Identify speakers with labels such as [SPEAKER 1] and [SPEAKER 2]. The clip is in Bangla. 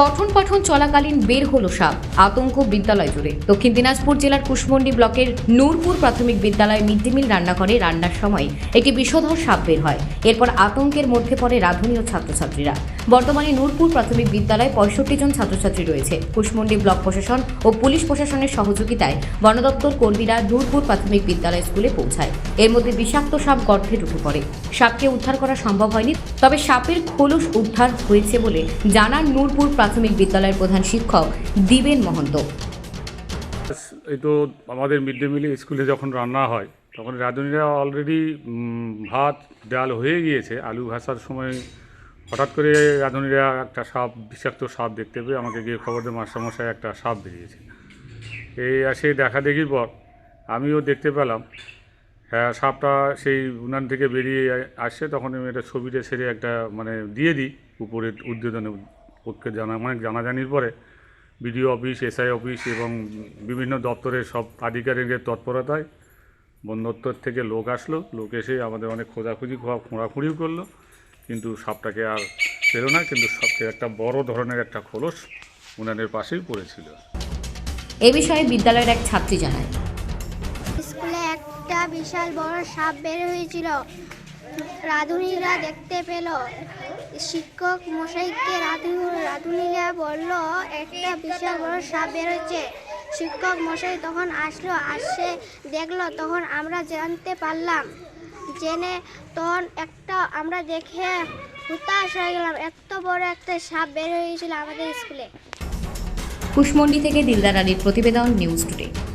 [SPEAKER 1] পঠন পাঠন চলাকালীন বের হলো সাপ, আতঙ্ক বিদ্যালয় জুড়ে। দক্ষিণ দিনাজপুর জেলার কুশমন্ডি ব্লকের নূরপুর প্রাথমিক বিদ্যালয়ে মিড ডে মিল রান্না করে, রান্নার সময় একটি বিষধর সাপ বের হয়। এরপর আতঙ্কের মধ্যে পড়ে রাধনীয় ছাত্রছাত্রীরা। বর্তমানে নূরপুর প্রাথমিক বিদ্যালয়ে পঁয়ষট্টি জন ছাত্রছাত্রী রয়েছে। কুশমন্ডি ব্লক প্রশাসন ও পুলিশ প্রশাসনের সহযোগিতায় বন দপ্তর কর্মীরা নূরপুর প্রাথমিক বিদ্যালয় স্কুলে পৌঁছায়। এর মধ্যে বিষাক্ত সাপ গর্ভে ঢুকে পড়ে। সাপকে উদ্ধার করা সম্ভব হয়নি, তবে সাপের খোলস উদ্ধার হয়েছে বলে জানান নূরপুর প্রাথমিক বিদ্যালয়ের প্রধান শিক্ষক দিবেন মহন্ত।
[SPEAKER 2] এই তো আমাদের মিড ডে মিলে স্কুলে যখন রান্না হয়, তখন রাঁধুনিরা অলরেডি ভাত, ডাল হয়ে গিয়েছে। আলু ভাসার সময় হঠাৎ করে রাঁধুনিরা একটা সাপ, বিষাক্ত সাপ দেখতে পেয়ে আমাকে গিয়ে খবর দেয় মাস্টারমশাই একটা সাপ বেরিয়েছে এই আসে দেখা দেখির পর আমিও দেখতে পেলাম হ্যাঁ সাপটা সেই উনান থেকে বেরিয়ে আসছে তখন আমি একটা ছবিটা ছেড়ে একটা মানে দিয়ে দিই, উপরে উদ্বোধনে ওকে জানা অনেক জানাজানির পরে বিডিও অফিস এসআই অফিস এবং বিভিন্ন দপ্তরের সব আধিকারিকের তৎপরতায় বন দপ্তর থেকে লোক আসলো। লোক এসে আমাদের অনেক খোঁজাখুঁজি খোঁড়া- খোঁড়াখুঁড়িও করল। কিন্তু সাপটাকে আর পেল না কিন্তু সবচেয়ে একটা বড় ধরনের একটা খোলস উনানের পাশেই পড়েছিল।
[SPEAKER 1] এ বিষয়ে বিদ্যালয়ের এক ছাত্রী জানায়।
[SPEAKER 3] স্কুলে একটা বিশাল বড় সাপ বের হয়েছিল। রাঁধুনিরা দেখতে পেল। শিক্ষক মশাইকে রাঁধু- রাঁধুনিরা বলল, একটা বিশাল বড় সাপ বের হয়েছে শিক্ষক মশাই তখন আসলো, আসে দেখল, তখন আমরা জানতে পারলাম। জেনে তখন একটা, আমরা দেখে হুতাশ হয়ে গেলাম, এত বড় একটা সাপ বের হয়েছিল আমাদের স্কুলে।
[SPEAKER 1] কুশমন্ডি থেকে দিলদার আলীর প্রতিবেদন নিউজ টুডে।